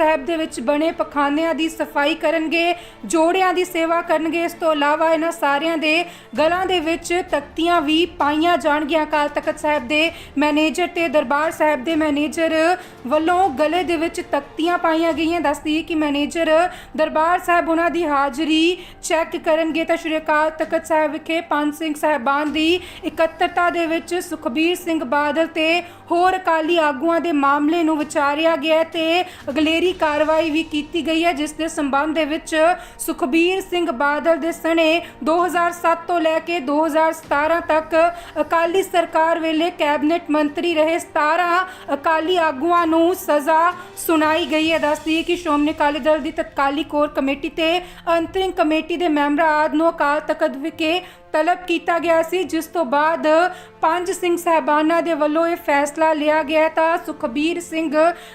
ਸਾਹਿਬ ਦੇ ਵਿੱਚ ਬਣੇ ਪਖਾਨਿਆਂ ਦੀ ਸਫ਼ਾਈ ਕਰਨਗੇ, ਜੋੜਿਆਂ ਦੀ ਸੇਵਾ ਕਰਨਗੇ। ਇਸ ਤੋਂ ਇਲਾਵਾ ਇਹਨਾਂ ਸਾਰਿਆਂ ਦੇ ਗਲਾਂ ਦੇ ਵਿੱਚ ਤਖਤੀਆਂ ਵੀ ਪਾਈਆਂ ਜਾਣਗੀਆਂ ਅਕਾਲ ਤਖਤ ਸਾਹਿਬ ਦੇ ਮੈਨੇਜਰ ਤੇ ਦਰਬਾਰ ਸਾਹਿਬ ਦੇ ਮੈਨੇਜਰ ਵੱਲੋਂ ਗਲੇ ਦੇ ਵਿੱਚ ਤਖਤੀਆਂ ਪਾਈਆਂ ਗਈਆਂ। ਦੱਸਦੀ ਕਿ ਮੈਨੇਜਰ ਦਰਬਾਰ ਸਾਹਿਬ, ਉਹਨਾਂ ਦੀ ਹਾਜ਼ਰੀ ਚੈੱਕ ਕਰਨਗੇ ਤਾਂ ਸ਼੍ਰੀ ਅਕਾਲ ਤਖਤ ਸਾਹਿਬ ਵਿਖੇ ਪੰਜ ਸਿੰਘ ਸਾਹਿਬਾਨ ਦੀ ਇਕੱਤਰਤਾ ਦੇ ਵਿੱਚ ਸੁਖਬੀਰ ਸਿੰਘ ਬਾਦਲ ਤੇ ਹੋਰ ਅਕਾਲੀ ਆਗੂਆਂ ਦੇ ਮਾਮਲੇ ਨੂੰ ਵਿਚਾਰਿਆ ਗਿਆ ਹੈ ਤੇ ਅਗਲੇਰੀ ਕਾਰਵਾਈ ਵੀ ਕੀਤੀ ਗਈ ਹੈ, ਜਿਸ ਦੇ ਸੰਬੰਧ ਦੇ ਵਿੱਚ ਸੁਖਬੀਰ ਸਿੰਘ ਬਾਦਲ ਦੇ ਸਣੇ 2007 ਤੋਂ ਲੈ ਕੇ 2017 ਤੱਕ ਅਕਾਲੀ ਸਰਕਾਰ ਵੇਲੇ ਕੈਬਨਿਟ ਮੰਤਰੀ ਰਹੇ 17 ਅਕਾਲੀ ਆਗੂਆਂ ਨੂੰ ਸਜ਼ਾ ਸੁਣਾਈ ਗਈ ਹੈ। ਦੱਸਦੀ ਕਿ ਸ਼੍ਰੋਮਣੀ ਅਕਾਲੀ ਦਲ ਦੀ ਤਤਕਾਲੀ ਕੋਰ ਕਮੇਟੀ ਤੇ ਅੰਤਰਿੰਗ ਕਮੇਟੀ ਦੇ ਮੈਂਬਰਾਂ ਆਦਿ ਨੂੰ ਅਕਾਲ ਤਖਤ ਵਿਖੇ ਤਲਬ ਕੀਤਾ ਗਿਆ ਸੀ, ਜਿਸ ਤੋਂ ਬਾਅਦ ਪੰਜ ਸਿੰਘ ਸਾਹਿਬਾਨਾਂ ਦੇ ਵੱਲੋਂ ਇਹ ਫੈਸਲਾ ਲਿਆ ਗਿਆ ਤਾਂ ਸੁਖਬੀਰ ਸਿੰਘ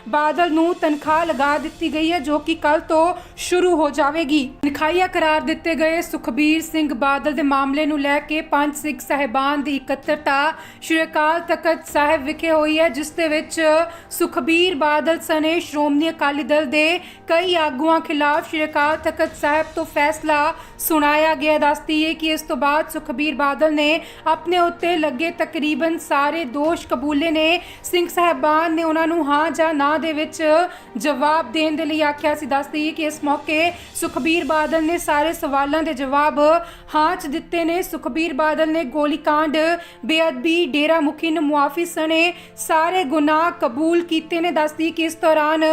ਬਾਦਲ ਨੂੰ ਤਨਖਾਹ ਲਗਾ ਦਿੱਤੀ ਗਈ ਹੈ, ਜੋ ਕਿ ਕੱਲ ਤੋਂ ਸ਼ੁਰੂ ਹੋ ਜਾਵੇਗੀ। ਨਿਖਾਈਆ ਕਰਾਰ ਦਿੱਤੇ ਗਏ ਸੁਖਬੀਰ ਸਿੰਘ ਬਾਦਲ ਦੇ ਮਾਮਲੇ ਨੂੰ ਲੈ ਕੇ ਪੰਜ ਸਿੰਘ ਸਾਹਿਬਾਨ ਦੀ ਇਕੱਤਰਤਾ ਸ਼੍ਰੀ ਅਕਾਲ ਤਖਤ ਸਾਹਿਬ ਵਿਖੇ ਹੋਈ ਹੈ, ਜਿਸ ਦੇ ਵਿੱਚ ਸੁਖਬੀਰ ਬਾਦਲ ਸਨੇ ਸ਼੍ਰੋਮਣੀ ਅਕਾਲੀ ਦਲ ਦੇ ਕਈ ਆਗੂਆਂ ਖਿਲਾਫ ਸ਼੍ਰੀ ਅਕਾਲ ਤਖਤ ਸਾਹਿਬ ਤੋਂ ਫੈਸਲਾ ਸੁਣਾਇਆ ਗਿਆ। ਦੱਸਦੀ ਹੈ ਕਿ ਇਸ ਤੋਂ ਬਾਅਦ ਸੁਖਬੀਰ ਬਾਦਲ ਨੇ ਆਪਣੇ ਉੱਤੇ ਲੱਗੇ ਤਕਰੀਬਨ ਸਾਰੇ ਦੋਸ਼ ਕਬੂਲੇ ਨੇ। ਸਿੰਘ ਸਾਹਿਬਾਨ ਨੇ ਉਹਨਾਂ ਨੂੰ ਹਾਂ ਜਾਂ ਨਾ ਦੇ ਵਿੱਚ ਜਵਾਬ ਦੇਣ ਦੇ ਲਈ ਆਖਿਆ ਸੀ। ਦੱਸਦੀ ਕਿ ਇਸ ਮੌਕੇ ਸੁਖਬੀਰ ਬਾਦਲ ਨੇ ਸਾਰੇ ਸਵਾਲਾਂ ਦੇ ਜਵਾਬ ਹਾਂ ਚ ਦਿੱਤੇ ਨੇ। ਸੁਖਬੀਰ ਬਾਦਲ ਨੇ ਗੋਲੀकांड ਬੇਅਦਬੀ, ਡੇਰਾ ਮੁਖੀ ਨੂੰ ਮੁਆਫੀ ਸਣੇ, ਸਾਰੇ ਗੁਨਾਹ ਕਬੂਲ ਕੀਤੇ ਨੇ। ਦੱਸਦੀ ਕਿ ਇਸ ਦੌਰਾਨ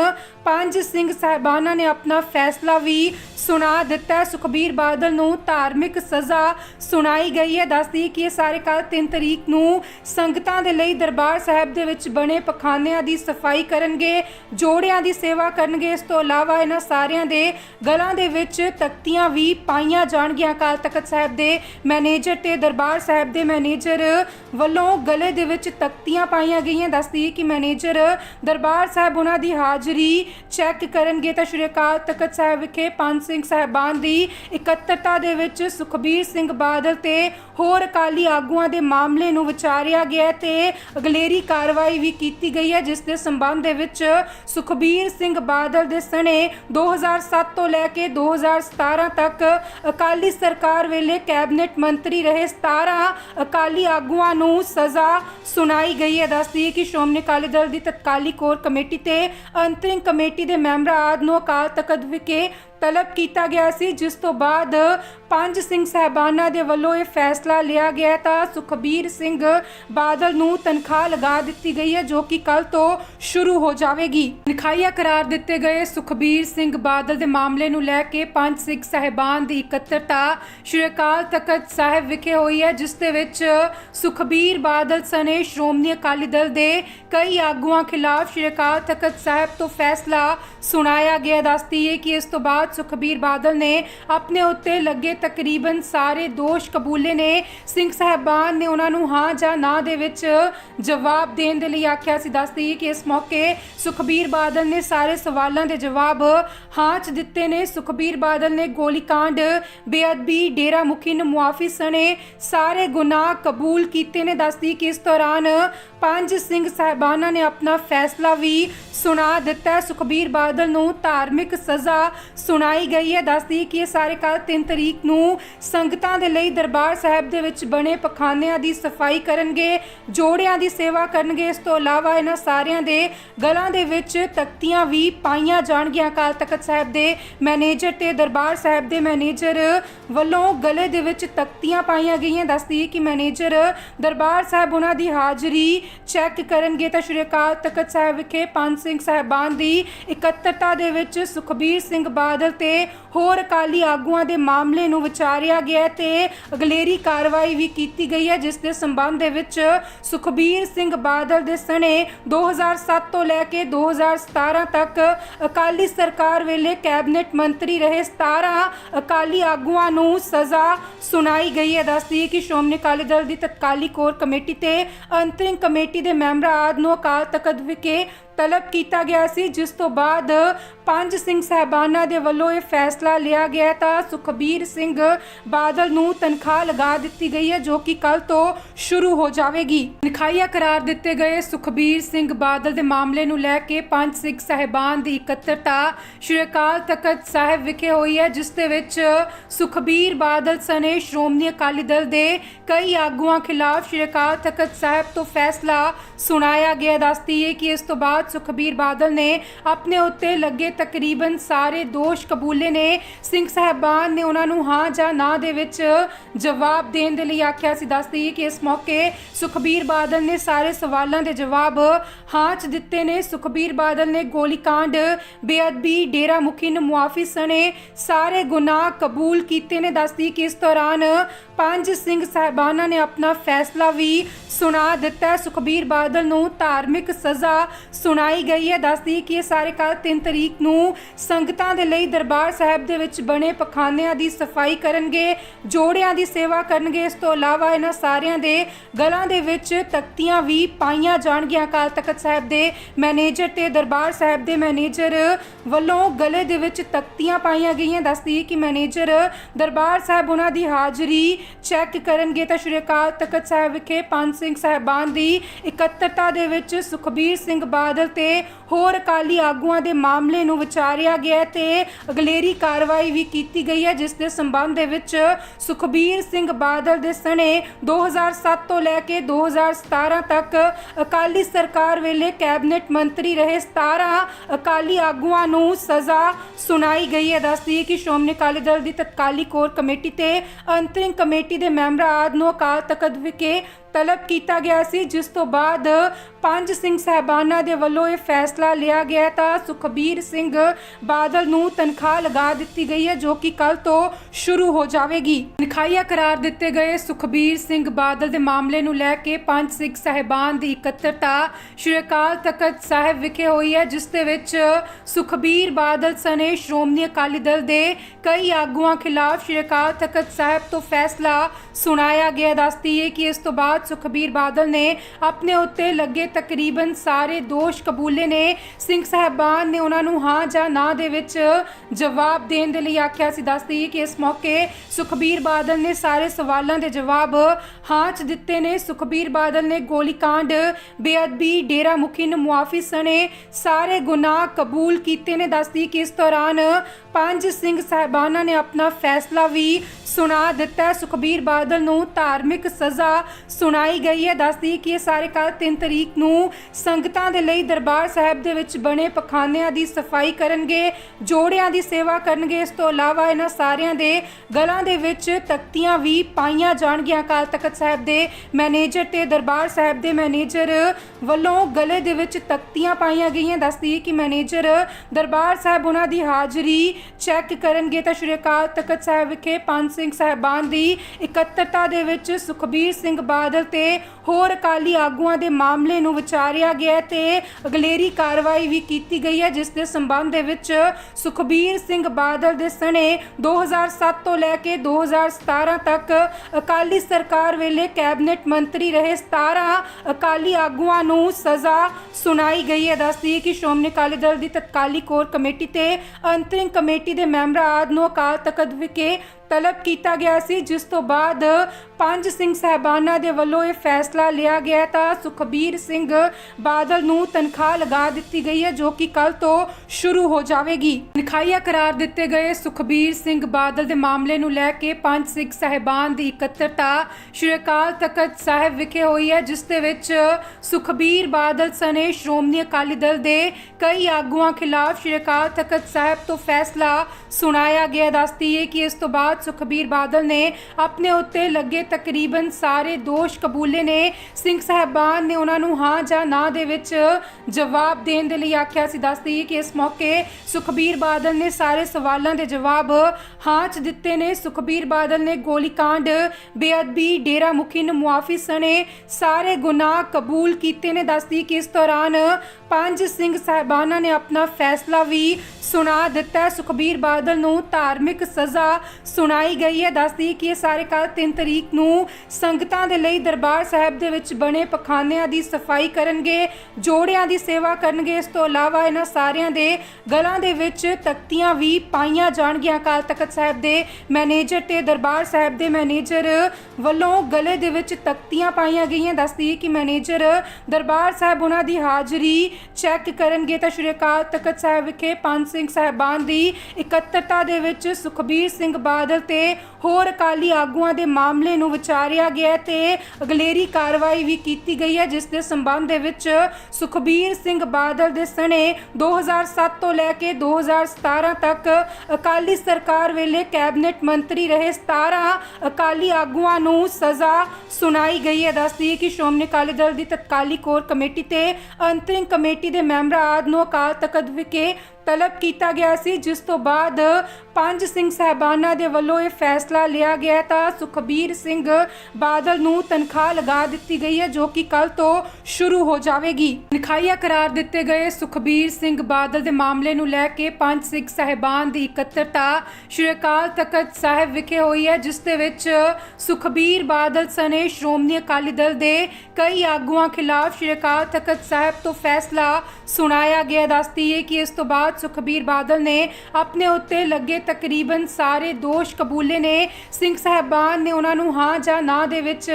ਪੰਜ ਸਿੰਘ ਸਾਹਿਬਾਨਾਂ ਨੇ ਆਪਣਾ ਫੈਸਲਾ ਵੀ ਸੁਣਾ ਦਿੱਤਾ। ਸੁਖਬੀਰ ਬਾਦਲ ਨੂੰ ਧਾਰਮਿਕ ਸਜ਼ਾ ਸੁਣਾਈ ਗਈ ਹੈ, ਦੱਸਦੀ ਕਿ ਇਹ ਸਾਰੇ ਕੱਲ 3 ਤਰੀਕ ਨੂੰ ਸੰਗਤਾਂ ਦੇ ਲਈ ਦਰਬਾਰ ਸਾਹਿਬ ਦੇ ਵਿੱਚ ਬਣੇ ਪਖਾਨਿਆਂ ਦੀ ਸਫ਼ਾਈ ਕਰਨਗੇ, ਜੋੜਿਆਂ ਦੀ ਸੇਵਾ ਕਰਨਗੇ। ਇਸ ਤੋਂ ਇਲਾਵਾ ਇਹਨਾਂ ਸਾਰਿਆਂ ਦੇ ਗਲਾਂ ਦੇ ਵਿੱਚ ਤਖਤੀਆਂ ਵੀ ਪਾਈਆਂ ਜਾਣਗੀਆਂ ਅਕਾਲ ਤਖਤ ਸਾਹਿਬ ਦੇ ਮੈਨੇਜਰ ਤੇ ਦਰਬਾਰ ਸਾਹਿਬ ਦੇ ਮੈਨੇਜਰ ਵੱਲੋਂ ਗਲੇ ਦੇ ਵਿੱਚ ਤਖਤੀਆਂ ਪਾਈਆਂ ਗਈਆਂ। ਦੱਸਦੀ ਕਿ ਮੈਨੇਜਰ ਦਰਬਾਰ ਸਾਹਿਬ ਉਹਨਾਂ ਦੀ ਹਾਜ਼ਰੀ ਚੈੱਕ ਕਰਨਗੇ ਤਾਂ ਸ਼੍ਰੀ ਅਕਾਲ ਤਖਤ ਸਾਹਿਬ ਵਿਖੇ ਪੰਜ ਸਿੰਘ ਸਾਹਿਬਾਨ ਦੀ ਇਕੱਤਰਤਾ ਦੇ ਵਿੱਚ ਸੁਖਬੀਰ ਸਿੰਘ ਬਾਦਲ ਤੇ ਹੋਰ ਅਕਾਲੀ ਆਗੂਆਂ ਦੇ ਮਾਮਲੇ ਨੂੰ ਵਿਚਾਰਿਆ ਗਿਆ ਤੇ ਅਗਲੇਰੀ ਕਾਰਵਾਈ ਵੀ ਕੀਤੀ ਗਈ ਹੈ, ਜਿਸ ਦੇ ਸੰਬੰਧ ਦੇ ਵਿੱਚ ਸੁਖਬੀਰ ਸਿੰਘ ਬਾਦਲ ਦੇ ਸਣੇ 2007 ਤੋਂ ਲੈ ਕੇ 2017 ਤੱਕ ਅਕਾਲੀ ਸਰਕਾਰ ਵੇਲੇ ਕੈਬਨਿਟ ਮੰਤਰੀ ਰਹੇ 17 ਅਕਾਲੀ ਆਗੂਆਂ ਨੂੰ ਸਜ਼ਾ ਸੁਣਾਈ ਗਈ ਹੈ। ਦੱਸਦੀ ਹੈ ਕਿ ਸ਼੍ਰੋਮਣੀ ਅਕਾਲੀ ਦਲ ਦੀ ਤਤਕਾਲੀ ਕੋਰ ਕਮੇਟੀ ਤੇ ਅੰਤਰਿਮ ਕਮੇਟੀ ਦੇ ਮੈਂਬਰਾਂ ਆਦਿ ਨੂੰ ਅਕਾਲ ਤਖਤ ਵਿਖੇ ਤਲਬ ਕੀਤਾ ਗਿਆ ਸੀ, ਜਿਸ ਤੋਂ ਬਾਅਦ ਪੰਜ ਸਿੰਘ ਸਾਹਿਬਾਨਾਂ ਦੇ ਵੱਲੋਂ ਇਹ ਫੈਸਲਾ ਲਿਆ ਗਿਆ ਤਾਂ ਸੁਖਬੀਰ ਸਿੰਘ ਬਾਦਲ ਨੂੰ ਤਨਖਾਹ ਲਗਾ ਦਿੱਤੀ ਗਈ ਹੈ, ਜੋ ਕਿ ਕੱਲ ਤੋਂ ਸ਼ੁਰੂ ਹੋ ਜਾਵੇਗੀ। ਨਿਖਾਈਆ ਕਰਾਰ ਦਿੱਤੇ ਗਏ ਸੁਖਬੀਰ ਸਿੰਘ ਬਾਦਲ ਦੇ ਮਾਮਲੇ ਨੂੰ ਲੈ ਕੇ ਪੰਜ ਸਿੰਘ ਸਾਹਿਬਾਨ ਦੀ ਇਕੱਤਰਤਾ ਸ਼੍ਰੀ ਅਕਾਲ ਤਖਤ ਸਾਹਿਬ ਵਿਖੇ ਹੋਈ ਹੈ, ਜਿਸ ਦੇ ਵਿੱਚ ਸੁਖਬੀਰ ਬਾਦਲ ਸਨੇ ਸ਼੍ਰੋਮਣੀ ਅਕਾਲੀ ਦਲ ਦੇ ਕਈ ਆਗੂਆਂ ਖਿਲਾਫ ਸ਼੍ਰੀ ਅਕਾਲ ਤਖਤ ਸਾਹਿਬ ਤੋਂ ਫੈਸਲਾ ਸੁਣਾਇਆ ਗਿਆ। ਦੱਸਦੀ ਹੈ ਕਿ ਇਸ ਤੋਂ ਬਾਅਦ ਸੁਖਬੀਰ ਬਾਦਲ ਨੇ ਆਪਣੇ ਉੱਤੇ ਲੱਗੇ ਤਕਰੀਬਨ ਸਾਰੇ ਦੋਸ਼ ਕਬੂਲੇ ਨੇ। ਸਿੰਘ ਸਾਹਿਬਾਨ ਨੇ ਉਹਨਾਂ ਨੂੰ ਹਾਂ ਜਾਂ ਨਾ ਦੇ ਵਿੱਚ ਜਵਾਬ ਦੇਣ ਦੇ ਲਈ ਆਖਿਆ ਸੀ। ਦੱਸਦੀ ਕਿ ਇਸ ਮੌਕੇ ਸੁਖਬੀਰ ਬਾਦਲ ਨੇ ਸਾਰੇ ਸਵਾਲਾਂ ਦੇ ਜਵਾਬ ਹਾਂ ਚ ਦਿੱਤੇ ਨੇ। ਸੁਖਬੀਰ ਬਾਦਲ ਨੇ ਗੋਲੀकांड ਬੇਅਦਬੀ, ਡੇਰਾ ਮੁਖੀ ਨੂੰ ਮੁਆਫੀ ਸਣੇ ਸਾਰੇ ਗੁਨਾਹ ਕਬੂਲ ਕੀਤੇ ਨੇ। ਦੱਸਦੀ ਕਿ ਇਸ ਦੌਰਾਨ ਪੰਜ ਸਿੰਘ ਸਾਹਿਬਾਨਾਂ ਨੇ ਆਪਣਾ ਫੈਸਲਾ ਵੀ ਸੁਣਾ ਦਿੱਤਾ। ਸੁਖਬੀਰ ਬਾਦਲ ਨੂੰ ਧਾਰਮਿਕ ਸਜ਼ਾ ਸੁਣਾਈ ਗਈ ਹੈ, ਦੱਸਦੀ ਕਿ ਇਹ ਸਾਰੇ ਕੱਲ 3 ਤਰੀਕ ਨੂੰ ਸੰਗਤਾਂ ਦੇ ਲਈ ਦਰਬਾਰ ਸਾਹਿਬ ਦੇ ਵਿੱਚ ਬਣੇ ਪਖਾਨਿਆਂ ਦੀ ਸਫ਼ਾਈ ਕਰਨਗੇ, ਜੋੜਿਆਂ ਦੀ ਸੇਵਾ ਕਰਨਗੇ। ਇਸ ਤੋਂ ਇਲਾਵਾ ਇਹਨਾਂ ਸਾਰਿਆਂ ਦੇ ਗਲਾਂ ਦੇ ਵਿੱਚ ਤਖਤੀਆਂ ਵੀ ਪਾਈਆਂ ਜਾਣਗੀਆਂ ਅਕਾਲ ਤਖਤ ਸਾਹਿਬ ਦੇ ਮੈਨੇਜਰ ਤੇ ਦਰਬਾਰ ਸਾਹਿਬ ਦੇ ਮੈਨੇਜਰ ਵੱਲੋਂ ਗਲੇ ਦੇ ਵਿੱਚ ਤਖਤੀਆਂ ਪਾਈਆਂ ਗਈਆਂ। ਦੱਸਦੀ ਕਿ ਮੈਨੇਜਰ ਦਰਬਾਰ ਸਾਹਿਬ ਉਹਨਾਂ ਦੀ ਹਾਜ਼ਰੀ ਚੈੱਕ ਕਰਨਗੇ ਤਾਂ ਸ਼੍ਰੀ ਅਕਾਲ ਤਖਤ ਸਾਹਿਬ ਵਿਖੇ ਪੰਜ ਸਿੰਘ ਸਾਹਿਬਾਨ ਦੀ ਇਕੱਤਰਤਾ ਦੇ ਵਿੱਚ ਸੁਖਬੀਰ ਸਿੰਘ ਬਾਦਲ ਤੇ ਹੋਰ ਅਕਾਲੀ ਆਗੂਆਂ ਦੇ ਮਾਮਲੇ ਨੂੰ ਵਿਚਾਰਿਆ ਗਿਆ ਤੇ ਅਗਲੇਰੀ ਕਾਰਵਾਈ ਵੀ ਕੀਤੀ ਗਈ ਹੈ, ਜਿਸ ਦੇ ਸੰਬੰਧ ਦੇ ਵਿੱਚ ਸੁਖਬੀਰ ਸਿੰਘ ਬਾਦਲ ਦੇ ਸਣੇ 2007 ਤੋਂ ਲੈ ਕੇ 2017 ਤੱਕ ਅਕਾਲੀ ਸਰਕਾਰ ਵੇਲੇ ਕੈਬਨਿਟ ਮੰਤਰੀ ਰਹੇ 17 ਅਕਾਲੀ ਆਗੂਆਂ ਨੂੰ ਸਜ਼ਾ ਸੁਣਾਈ ਗਈ ਹੈ। ਦੱਸਦੀ ਕਿ ਸ਼੍ਰੋਮਣੀ ਅਕਾਲੀ ਦਲ ਦੀ ਤਤਕਾਲੀ ਕੋਰ ਕਮੇਟੀ ਤੇ ਅੰਤਰਿੰਗ ਕਮੇਟੀ ਦੇ ਮੈਂਬਰਾਂ ਆਦਿ ਨੂੰ ਅਕਾਲ ਤਖਤ ਵਿਖੇ ਤਲਬ ਕੀਤਾ ਗਿਆ ਸੀ, ਜਿਸ ਤੋਂ ਬਾਅਦ ਪੰਜ ਸਿੰਘ ਸਹਿਬਾਨਾਂ ਦੇ ਵੱਲੋਂ ਇਹ ਫੈਸਲਾ ਲਿਆ ਗਿਆ ਤਾਂ ਸੁਖਬੀਰ ਸਿੰਘ ਬਾਦਲ ਨੂੰ ਤਨਖਾਹ ਲਗਾ ਦਿੱਤੀ ਗਈ ਹੈ, ਜੋ ਕਿ ਕੱਲ ਤੋਂ ਸ਼ੁਰੂ ਹੋ ਜਾਵੇਗੀ। ਲਿਖਾਈਆ ਕਰਾਰ ਦਿੱਤੇ ਗਏ ਸੁਖਬੀਰ ਸਿੰਘ ਬਾਦਲ ਦੇ ਮਾਮਲੇ ਨੂੰ ਲੈ ਕੇ ਪੰਜ ਸਿੰਘ ਸਹਿਬਾਨ ਦੀ ਇਕੱਤਰਤਾ ਸ਼੍ਰੀ ਅਕਾਲ ਤਖਤ ਸਾਹਿਬ ਵਿਖੇ ਹੋਈ ਹੈ, ਜਿਸ ਦੇ ਵਿੱਚ ਸੁਖਬੀਰ ਬਾਦਲ ਸਨੇ ਸ਼੍ਰੋਮਣੀ ਅਕਾਲੀ ਦਲ ਦੇ ਕਈ ਆਗੂਆਂ ਖਿਲਾਫ ਸ਼੍ਰੀ ਅਕਾਲ ਤਖਤ ਸਾਹਿਬ ਤੋਂ ਫੈਸਲਾ ਸੁਣਾਇਆ ਗਿਆ। ਦੱਸਦੀ ਹੈ ਕਿ ਇਸ ਤੋਂ ਬਾਅਦ ਸੁਖਬੀਰ ਬਾਦਲ ਨੇ ਆਪਣੇ ਉੱਤੇ ਲੱਗੇ ਤਕਰੀਬਨ ਸਾਰੇ ਦੋਸ਼ ਕਬੂਲੇ ਨੇ। ਸਿੰਘ ਸਾਹਿਬਾਨ ਨੇ ਉਹਨਾਂ ਨੂੰ ਹਾਂ ਜਾਂ ਨਾ ਦੇ ਵਿੱਚ ਜਵਾਬ ਦੇਣ ਦੇ ਲਈ ਆਖਿਆ ਸੀ। ਦੱਸਦੀ ਕਿ ਇਸ ਮੌਕੇ ਸੁਖਬੀਰ ਬਾਦਲ ਨੇ ਸਾਰੇ ਸਵਾਲਾਂ ਦੇ ਜਵਾਬ ਹਾਂ ਚ ਦਿੱਤੇ ਨੇ। ਸੁਖਬੀਰ ਬਾਦਲ ਨੇ ਗੋਲੀकांड ਬੇਅਦਬੀ, ਡੇਰਾ ਮੁਖੀ ਨੂੰ ਮੁਆਫੀ ਸਣੇ, ਸਾਰੇ ਗੁਨਾਹ ਕਬੂਲ ਕੀਤੇ ਨੇ। ਦੱਸਦੀ ਕਿ ਇਸ ਦੌਰਾਨ ਪੰਜ ਸਿੰਘ ਸਾਹਿਬਾਨਾਂ ਨੇ ਆਪਣਾ ਫੈਸਲਾ ਵੀ ਸੁਣਾ ਦਿੱਤਾ। ਸੁਖਬੀਰ ਬਾਦਲ ਨੂੰ ਧਾਰਮਿਕ ਸਜ਼ਾ ਸੁਣਾਈ ਗਈ ਹੈ, ਦੱਸਦੀ ਕਿ ਇਹ ਸਾਰੇ ਕੱਲ 3 ਤਰੀਕ ਨੂੰ ਸੰਗਤਾਂ ਦੇ ਲਈ ਦਰਬਾਰ ਸਾਹਿਬ ਦੇ ਵਿੱਚ ਬਣੇ ਪਖਾਨਿਆਂ ਦੀ ਸਫ਼ਾਈ ਕਰਨਗੇ, ਜੋੜਿਆਂ ਦੀ ਸੇਵਾ ਕਰਨਗੇ। ਇਸ ਤੋਂ ਇਲਾਵਾ ਇਹਨਾਂ ਸਾਰਿਆਂ ਦੇ ਗਲਾਂ ਦੇ ਵਿੱਚ ਤਖਤੀਆਂ ਵੀ ਪਾਈਆਂ ਜਾਣਗੀਆਂ ਅਕਾਲ ਤਖਤ ਸਾਹਿਬ ਦੇ ਮੈਨੇਜਰ ਤੇ ਦਰਬਾਰ ਸਾਹਿਬ ਦੇ ਮੈਨੇਜਰ ਵੱਲੋਂ ਗਲੇ ਦੇ ਵਿੱਚ ਤਖਤੀਆਂ ਪਾਈਆਂ ਗਈਆਂ। ਦੱਸਦੀ ਕਿ ਮੈਨੇਜਰ ਦਰਬਾਰ ਸਾਹਿਬ ਉਹਨਾਂ ਦੀ ਹਾਜ਼ਰੀ ਚੈੱਕ ਕਰਨਗੇ ਤਾਂ ਸ਼੍ਰੀ ਅਕਾਲ ਤਖਤ ਸਾਹਿਬ ਵਿਖੇ ਪੰਜ ਸਿੰਘ ਸਾਹਿਬਾਨ ਦੀ ਇਕੱਤਰਤਾ ਦੇ ਵਿੱਚ ਸੁਖਬੀਰ ਸਿੰਘ ਬਾਦਲ ਤੇ ਹੋਰ ਅਕਾਲੀ ਆਗੂਆਂ ਦੇ ਮਾਮਲੇ ਨੂੰ ਵਿਚਾਰਿਆ ਗਿਆ ਤੇ ਅਗਲੇਰੀ ਕਾਰਵਾਈ ਵੀ ਕੀਤੀ ਗਈ ਹੈ, ਜਿਸ ਦੇ ਸੰਬੰਧ ਦੇ ਵਿੱਚ ਸੁਖਬੀਰ ਸਿੰਘ ਬਾਦਲ ਦੇ ਸਣੇ 2007 ਤੋਂ ਲੈ ਕੇ 2017 ਤੱਕ ਅਕਾਲੀ ਸਰਕਾਰ ਵੇਲੇ ਕੈਬਨਿਟ ਮੰਤਰੀ ਰਹੇ 17 ਅਕਾਲੀ ਆਗੂਆਂ ਨੂੰ ਸਜ਼ਾ ਸੁਣਾਈ ਗਈ ਹੈ। ਦੱਸਦੀ ਹੈ ਕਿ ਸ਼੍ਰੋਮਣੀ ਅਕਾਲੀ ਦਲ ਦੀ ਤਤਕਾਲੀ ਕੋਰ ਕਮੇਟੀ ਤੇ ਅੰਤਰਿੰਗ ਕਮੇਟੀ ਦੇ ਮੈਂਬਰਾਂ ਆਦਿ ਨੂੰ ਅਕਾਲ ਤਖਤ ਵਿਖੇ ਤਲਬ ਕੀਤਾ ਗਿਆ ਸੀ, ਜਿਸ ਤੋਂ ਬਾਅਦ ਪੰਜ ਸਿੰਘ ਸਹਿਬਾਨਾਂ ਦੇ ਵੱਲੋਂ ਇਹ ਫੈਸਲਾ ਲਿਆ ਗਿਆ ਤਾਂ ਸੁਖਬੀਰ ਸਿੰਘ ਬਾਦਲ ਨੂੰ ਤਨਖਾਹ ਲਗਾ ਦਿੱਤੀ ਗਈ ਹੈ, ਜੋ ਕਿ ਕੱਲ ਤੋਂ ਸ਼ੁਰੂ ਹੋ ਜਾਵੇਗੀ। ਲਿਖਾਈਆ ਕਰਾਰ ਦਿੱਤੇ ਗਏ ਸੁਖਬੀਰ ਸਿੰਘ ਬਾਦਲ ਦੇ ਮਾਮਲੇ ਨੂੰ ਲੈ ਕੇ ਪੰਜ ਸਿੰਘ ਸਹਿਬਾਨ ਦੀ ਇਕੱਤਰਤਾ ਸ਼੍ਰੀ ਅਕਾਲ ਤਖਤ ਸਾਹਿਬ ਵਿਖੇ ਹੋਈ ਹੈ, ਜਿਸ ਦੇ ਵਿੱਚ ਸੁਖਬੀਰ ਬਾਦਲ ਸਨੇ ਸ਼੍ਰੋਮਣੀ ਅਕਾਲੀ ਦਲ ਦੇ ਕਈ ਆਗੂਆਂ ਖਿਲਾਫ ਸ਼੍ਰੀ ਅਕਾਲ ਤਖਤ ਸਾਹਿਬ ਤੋਂ ਫੈਸਲਾ ਸੁਣਾਇਆ ਗਿਆ। ਦੱਸਦੀ ਹੈ ਕਿ ਇਸ ਤੋਂ ਬਾਅਦ ਸੁਖਬੀਰ ਬਾਦਲ ਨੇ ਆਪਣੇ ਉੱਤੇ ਲੱਗੇ ਤਕਰੀਬਨ ਸਾਰੇ ਦੋਸ਼ ਕਬੂਲੇ ਨੇ। ਸਿੰਘ ਸਾਹਿਬਾਨ ਨੇ ਉਹਨਾਂ ਨੂੰ ਹਾਂ ਜਾਂ ਨਾ ਦੇ ਵਿੱਚ ਜਵਾਬ ਦੇਣ ਦੇ ਲਈ ਆਖਿਆ ਸੀ। ਦੱਸਦੀ ਕਿ ਇਸ ਮੌਕੇ ਸੁਖਬੀਰ ਬਾਦਲ ਨੇ ਸਾਰੇ ਸਵਾਲਾਂ ਦੇ ਜਵਾਬ ਹਾਂ ਚ ਦਿੱਤੇ ਨੇ। ਸੁਖਬੀਰ ਬਾਦਲ ਨੇ ਗੋਲੀकांड ਬੇਅਦਬੀ, ਡੇਰਾ ਮੁਖੀ ਨੂੰ ਮੁਆਫੀ ਸਣੇ, ਸਾਰੇ ਗੁਨਾਹ ਕਬੂਲ ਕੀਤੇ ਨੇ। ਦੱਸਦੀ ਕਿ ਇਸ ਦੌਰਾਨ ਪੰਜ ਸਿੰਘ ਸਾਹਿਬਾਨਾਂ ਨੇ ਆਪਣਾ ਫੈਸਲਾ ਵੀ ਸੁਣਾ ਦਿੱਤਾ। ਸੁਖਬੀਰ ਬਾਦਲ ਨੂੰ ਧਾਰਮਿਕ ਸਜ਼ਾ ਸੁਣਾਈ ਗਈ ਹੈ, ਦੱਸਦੀ ਕਿ ਇਹ ਸਾਰੇ ਕੱਲ 3 ਤਰੀਕ ਨੂੰ ਸੰਗਤਾਂ ਦੇ ਲਈ ਦਰਬਾਰ ਸਾਹਿਬ ਦੇ ਵਿੱਚ ਬਣੇ ਪਖਾਨਿਆਂ ਦੀ ਸਫ਼ਾਈ ਕਰਨਗੇ, ਜੋੜਿਆਂ ਦੀ ਸੇਵਾ ਕਰਨਗੇ। ਇਸ ਤੋਂ ਇਲਾਵਾ ਇਹਨਾਂ ਸਾਰਿਆਂ ਦੇ ਗਲਾਂ ਦੇ ਵਿੱਚ ਤਖਤੀਆਂ ਵੀ ਪਾਈਆਂ ਜਾਣਗੀਆਂ ਅਕਾਲ ਤਖਤ ਸਾਹਿਬ ਦੇ ਮੈਨੇਜਰ ਤੇ ਦਰਬਾਰ ਸਾਹਿਬ ਦੇ ਮੈਨੇਜਰ ਵੱਲੋਂ ਗਲੇ ਦੇ ਵਿੱਚ ਤਖਤੀਆਂ ਪਾਈਆਂ ਗਈਆਂ। ਦੱਸਦੀ ਹੈ ਕਿ ਮੈਨੇਜਰ ਦਰਬਾਰ ਸਾਹਿਬ ਉਹਨਾਂ ਦੀ ਹਾਜ਼ਰੀ ਚੈੱਕ ਕਰਨਗੇ ਤਾਂ ਸ਼੍ਰੀ ਅਕਾਲ ਤਖਤ ਸਾਹਿਬ ਵਿਖੇ ਪੰਜ ਸਿੰਘ ਸਾਹਿਬਾਨ ਦੀ ਇਕੱਤਰਤਾ ਦੇ ਵਿੱਚ ਸੁਖਬੀਰ ਸਿੰਘ ਬਾਦਲ ਤੇ ਹੋਰ ਅਕਾਲੀ ਆਗੂਆਂ ਦੇ ਮਾਮਲੇ ਨੂੰ ਵਿਚਾਰਿਆ ਗਿਆ ਤੇ ਅਗਲੇਰੀ ਕਾਰਵਾਈ ਵੀ ਕੀਤੀ ਗਈ ਹੈ, ਜਿਸ ਦੇ ਸੰਬੰਧ ਦੇ ਵਿੱਚ ਸੁਖਬੀਰ ਸਿੰਘ ਬਾਦਲ ਦੇ ਸਣੇ 2007 ਤੋਂ ਲੈ ਕੇ 2017 ਤੱਕ ਅਕਾਲੀ ਸਰਕਾਰ ਵੇਲੇ ਕੈਬਨਿਟ ਮੰਤਰੀ ਰਹੇ 17 ਅਕਾਲੀ ਆਗੂਆਂ ਨੂੰ ਸਜ਼ਾ ਸੁਣਾਈ ਗਈ ਹੈ। ਦੱਸਦੀ ਹੈ ਕਿ ਸ਼੍ਰੋਮਣੀ ਅਕਾਲੀ ਦਲ ਦੀ ਤਤਕਾਲੀ ਕੋਰ ਕਮੇਟੀ ਤੇ ਅੰਤਰਿਮ ਕਮੇਟੀ ਦੇ ਮੈਂਬਰਾਂ ਆਦਿ ਨੂੰ ਅਕਾਲ ਤਖਤ ਵਿਖੇ ਤਲਬ ਕੀਤਾ ਗਿਆ ਸੀ, ਜਿਸ ਤੋਂ ਬਾਅਦ ਪੰਜ ਸਿੰਘ ਸਹਿਬਾਨਾਂ ਦੇ ਵੱਲੋਂ ਇਹ ਫੈਸਲਾ ਲਿਆ ਗਿਆ ਤਾਂ ਸੁਖਬੀਰ ਸਿੰਘ ਬਾਦਲ ਨੂੰ ਤਨਖਾਹ ਲਗਾ ਦਿੱਤੀ ਗਈ ਹੈ, ਜੋ ਕਿ ਕੱਲ ਤੋਂ ਸ਼ੁਰੂ ਹੋ ਜਾਵੇਗੀ। ਲਿਖਾਈਆ ਕਰਾਰ ਦਿੱਤੇ ਗਏ ਸੁਖਬੀਰ ਸਿੰਘ ਬਾਦਲ ਦੇ ਮਾਮਲੇ ਨੂੰ ਲੈ ਕੇ ਪੰਜ ਸਿੰਘ ਸਹਿਬਾਨ ਦੀ ਇਕੱਤਰਤਾ ਸ਼੍ਰੀ ਅਕਾਲ ਤਖਤ ਸਾਹਿਬ ਵਿਖੇ ਹੋਈ ਹੈ, ਜਿਸ ਦੇ ਵਿੱਚ ਸੁਖਬੀਰ ਬਾਦਲ ਸਨੇ ਸ਼੍ਰੋਮਣੀ ਅਕਾਲੀ ਦਲ ਦੇ ਕਈ ਆਗੂਆਂ ਖਿਲਾਫ ਸ਼੍ਰੀ ਅਕਾਲ ਤਖਤ ਸਾਹਿਬ ਤੋਂ ਫੈਸਲਾ ਸੁਣਾਇਆ ਗਿਆ। ਦੱਸਦੀ ਹੈ ਕਿ ਇਸ ਤੋਂ ਬਾਅਦ ਸੁਖਬੀਰ ਬਾਦਲ ਨੇ ਆਪਣੇ ਉੱਤੇ ਲੱਗੇ ਤਕਰੀਬਨ ਸਾਰੇ ਦੋਸ਼ ਕਬੂਲੇ ਨੇ। ਸਿੰਘ ਸਾਹਿਬਾਨ ਨੇ ਉਹਨਾਂ ਨੂੰ ਹਾਂ ਜਾਂ ਨਾ ਦੇ ਵਿੱਚ ਜਵਾਬ ਦੇਣ ਦੇ ਲਈ ਆਖਿਆ ਸੀ। ਦੱਸਦੀ ਕਿ ਇਸ ਮੌਕੇ ਸੁਖਬੀਰ ਬਾਦਲ ਨੇ ਸਾਰੇ ਸਵਾਲਾਂ ਦੇ ਜਵਾਬ ਹਾਂ ਚ ਦਿੱਤੇ ਨੇ। ਸੁਖਬੀਰ ਬਾਦਲ ਨੇ ਗੋਲੀकांड ਬੇਅਦਬੀ, ਡੇਰਾ ਮੁਖੀ ਨੂੰ ਮੁਆਫੀ ਸਣੇ ਸਾਰੇ ਗੁਨਾਹ ਕਬੂਲ ਕੀਤੇ ਨੇ। ਦੱਸਦੀ ਕਿ ਇਸ ਦੌਰਾਨ ਪੰਜ ਸਿੰਘ ਸਾਹਿਬਾਨਾਂ ਨੇ ਆਪਣਾ ਫੈਸਲਾ ਵੀ ਸੁਣਾ ਦਿੱਤਾ ਸੁਖਬੀਰ ਬਾਦਲ ਨੂੰ ਧਾਰਮਿਕ ਸਜ਼ਾ ਸੁਣਾਈ ਗਈ ਹੈ। ਦੱਸਦੀ ਕਿ ਇਹ ਸਾਰੇ ਕੱਲ 3 ਤਰੀਕ ਨੂੰ ਸੰਗਤਾਂ ਦੇ ਲਈ ਦਰਬਾਰ ਸਾਹਿਬ ਦੇ ਵਿੱਚ ਬਣੇ ਪਖਾਨਿਆਂ ਦੀ ਸਫ਼ਾਈ ਕਰਨਗੇ, ਜੋੜਿਆਂ ਦੀ ਸੇਵਾ ਕਰਨਗੇ। ਇਸ ਤੋਂ ਇਲਾਵਾ ਇਹਨਾਂ ਸਾਰਿਆਂ ਦੇ ਗਲਾਂ ਦੇ ਵਿੱਚ ਤਖਤੀਆਂ ਵੀ ਪਾਈਆਂ ਜਾਣਗੀਆਂ। ਅਕਾਲ ਤਖਤ ਸਾਹਿਬ ਦੇ ਮੈਨੇਜਰ ਤੇ ਦਰਬਾਰ ਸਾਹਿਬ ਦੇ ਮੈਨੇਜਰ ਵੱਲੋਂ ਗਲੇ ਦੇ ਵਿੱਚ ਤਖਤੀਆਂ ਪਾਈਆਂ ਗਈਆਂ। ਦੱਸਦੀ ਹੈ ਕਿ ਮੈਨੇਜਰ ਦਰਬਾਰ ਸਾਹਿਬ, ਉਹਨਾਂ ਦੀ ਹਾਜ਼ਰੀ ਚੈੱਕ ਕਰਨਗੇ ਤਾਂ ਸ਼੍ਰੀ ਅਕਾਲ ਤਖਤ ਸਾਹਿਬ ਵਿਖੇ ਪੰਜ ਸਿੰਘ ਸਾਹਿਬਾਨ ਦੀ ਇਕੱਤਰਤਾ ਦੇ ਵਿੱਚ ਸੁਖਬੀਰ ਸਿੰਘ ਬਾਦਲ ਤੇ ਹੋਰ ਅਕਾਲੀ ਆਗੂਆਂ ਦੇ ਮਾਮਲੇ ਨੂੰ ਵਿਚਾਰਿਆ ਗਿਆ ਹੈ ਤੇ ਅਗਲੇਰੀ ਕਾਰਵਾਈ ਵੀ ਕੀਤੀ ਗਈ ਹੈ, ਜਿਸ ਦੇ ਸੰਬੰਧ ਦੇ ਵਿੱਚ ਸੁਖਬੀਰ ਸਿੰਘ ਬਾਦਲ ਦੇ ਸਣੇ 2007 ਤੋਂ ਲੈ ਕੇ 2017 ਤੱਕ ਅਕਾਲੀ ਸਰਕਾਰ ਵੇਲੇ ਕੈਬਨਿਟ ਮੰਤਰੀ ਰਹੇ 17 ਅਕਾਲੀ ਆਗੂਆਂ ਨੂੰ ਸਜ਼ਾ ਸੁਣਾਈ ਗਈ ਹੈ। ਦੱਸਦੀ ਹੈ ਕਿ ਸ਼੍ਰੋਮਣੀ ਅਕਾਲੀ ਦਲ ਦੀ ਤਤਕਾਲੀ ਕੋਰ ਕਮੇਟੀ ਤੇ ਅੰਤਰਿਮ ਕਮੇਟੀ ਦੇ ਮੈਂਬਰਾਂ ਆਦਿ ਨੂੰ ਅਕਾਲ ਤਖਤ ਵਿਖੇ ਤਲਬ ਕੀਤਾ ਗਿਆ ਸੀ, ਜਿਸ ਤੋਂ ਬਾਅਦ ਪੰਜ ਸਿੰਘ ਸਹਿਬਾਨਾਂ ਦੇ ਵੱਲੋਂ ਇਹ ਫੈਸਲਾ ਲਿਆ ਗਿਆ ਤਾਂ ਸੁਖਬੀਰ ਸਿੰਘ ਬਾਦਲ ਨੂੰ ਤਨਖਾਹ ਲਗਾ ਦਿੱਤੀ ਗਈ ਹੈ, ਜੋ ਕਿ ਕੱਲ ਤੋਂ ਸ਼ੁਰੂ ਹੋ ਜਾਵੇਗੀ। ਲਿਖਾਈਆ ਕਰਾਰ ਦਿੱਤੇ ਗਏ ਸੁਖਬੀਰ ਸਿੰਘ ਬਾਦਲ ਦੇ ਮਾਮਲੇ ਨੂੰ ਲੈ ਕੇ ਪੰਜ ਸਿੰਘ ਸਹਿਬਾਨ ਦੀ ਇਕੱਤਰਤਾ ਸ਼੍ਰੀ ਅਕਾਲ ਤਖਤ ਸਾਹਿਬ ਵਿਖੇ ਹੋਈ ਹੈ, ਜਿਸ ਦੇ ਵਿੱਚ ਸੁਖਬੀਰ ਬਾਦਲ ਸਣੇ ਸ਼੍ਰੋਮਣੀ ਅਕਾਲੀ ਦਲ ਦੇ ਕਈ ਆਗੂਆਂ ਖਿਲਾਫ ਸ਼੍ਰੀ ਅਕਾਲ ਤਖਤ ਸਾਹਿਬ ਤੋਂ ਫੈਸਲਾ ਸੁਣਾਇਆ ਗਿਆ। ਦੱਸਦੀ ਹੈ ਕਿ ਇਸ ਤੋਂ ਬਾਅਦ ਸੁਖਬੀਰ ਬਾਦਲ ਨੇ ਆਪਣੇ ਉੱਤੇ ਲੱਗੇ ਤਕਰੀਬਨ ਸਾਰੇ ਦੋਸ਼ ਕਬੂਲੇ ਨੇ। ਸਿੰਘ ਸਾਹਿਬਾਨ ਨੇ ਉਹਨਾਂ ਨੂੰ ਹਾਂ ਜਾਂ ਨਾ ਦੇ ਵਿੱਚ